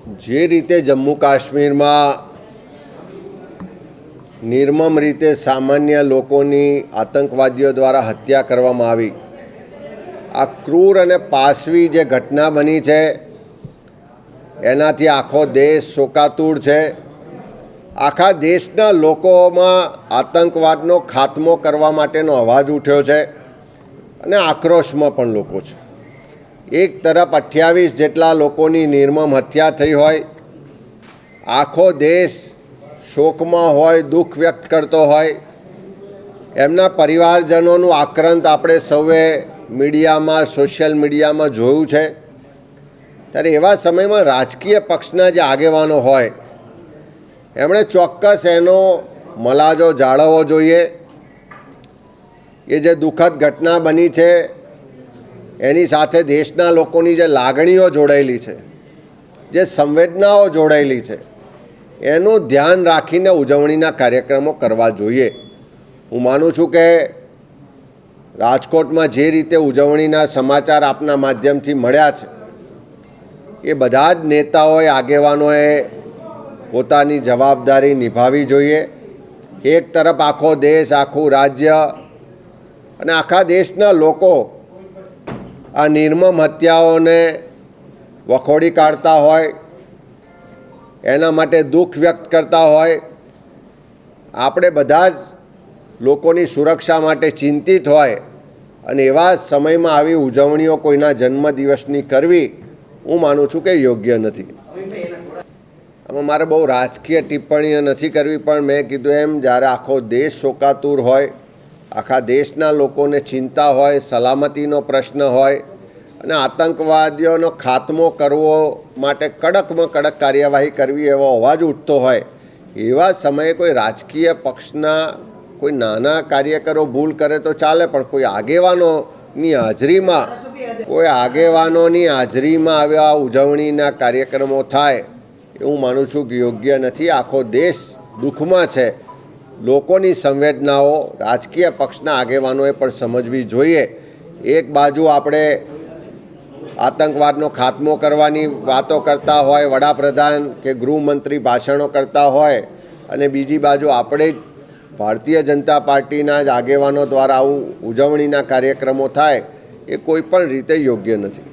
જે રીતે જમ્મુ કાશ્મીરમાં નિર્મમ રીતે સામાન્ય લોકોની આતંકવાદીઓ દ્વારા હત્યા કરવામાં આવી, આ ક્રૂર અને પાશવી જે ઘટના બની છે, એનાથી આખો દેશ શોકાતુર છે. આખા દેશના લોકોમાં આતંકવાદનો ખાત્મો કરવા માટેનો અવાજ ઉઠ્યો છે અને આક્રોશમાં પણ લોકો છે. એક તરફ અઠ્યાવીસ જેટલા લોકોની નિર્મમ હત્યા થઈ હોય, આખો દેશ શોકમાં હોય, દુઃખ વ્યક્ત કરતો હોય, એમના પરિવારજનોનું આક્રંત આપણે સૌએ મીડિયામાં, સોશિયલ મીડિયામાં જોયું છે. ત્યારે એવા સમયમાં રાજકીય પક્ષના જે આગેવાનો હોય, એમણે ચોક્કસ એનો મલાજો જાળવવો જોઈએ. એ જે દુઃખદ ઘટના બની છે એની સાથે દેશના લોકોની જે લાગણીઓ જોડાયેલી છે, જે સંવેદનાઓ જોડાયેલી છે, એનું ધ્યાન રાખીને ઉજવણીના કાર્યક્રમો કરવા જોઈએ. હું માનું છું કે રાજકોટમાં જે રીતે ઉજવણીના સમાચાર આપના માધ્યમથી મળ્યા છે, એ બધા જ નેતાઓએ, આગેવાનોએ પોતાની જવાબદારી નિભાવી જોઈએ. એક તરફ આખો દેશ, આખું રાજ્ય અને આખા દેશના લોકો આ નિર્મમ હત્યાઓને વખોડી કાઢતા હોય, એના માટે દુઃખ વ્યક્ત કરતા હોય, આપણે બધા જ લોકોની સુરક્ષા માટે ચિંતિત હોય અને એવા સમયમાં આવી ઉજવણીઓ કોઈના જન્મદિવસની કરવી, હું માનું છું કે યોગ્ય નથી. આમાં મારે બહુ રાજકીય ટિપ્પણીઓ નથી કરવી, પણ મેં કીધું એમ, જ્યારે આખો દેશ શોકાતુર હોય આખા દેશના લોકોને ચિંતા હોય, સલામતીનો પ્રશ્ન હોય અને આતંકવાદીઓનો ખાત્મો કરવો માટે કડકમાં કડક કાર્યવાહી કરવી એવો અવાજ ઉઠતો હોય, એવા સમયે કોઈ રાજકીય પક્ષના કોઈ નાના કાર્યકરો ભૂલ કરે તો ચાલે, પણ કોઈ આગેવાનોની હાજરીમાં, કોઈ આગેવાનોની હાજરીમાં આવ્યા ઉજવણીના કાર્યક્રમો થાય એવું માનું છું કે યોગ્ય નથી. આખો દેશ દુઃખમાં છે. લોકોની સંવેદનાઓ રાજકીય પક્ષના આગેવાનોએ પણ સમજવી જોઈએ. એક બાજુ આપણે આતંકવાદનો ખાત્મો કરવાની વાતો કરતા હોય, વડાપ્રધાન કે ગૃહમંત્રી ભાષણો કરતા હોય અને બીજી બાજુ આપણે ભારતીય જનતા પાર્ટીના જ આગેવાનો દ્વારા આવું ઉજવણીના કાર્યક્રમો થાય, એ કોઈ પણ રીતે યોગ્ય નથી.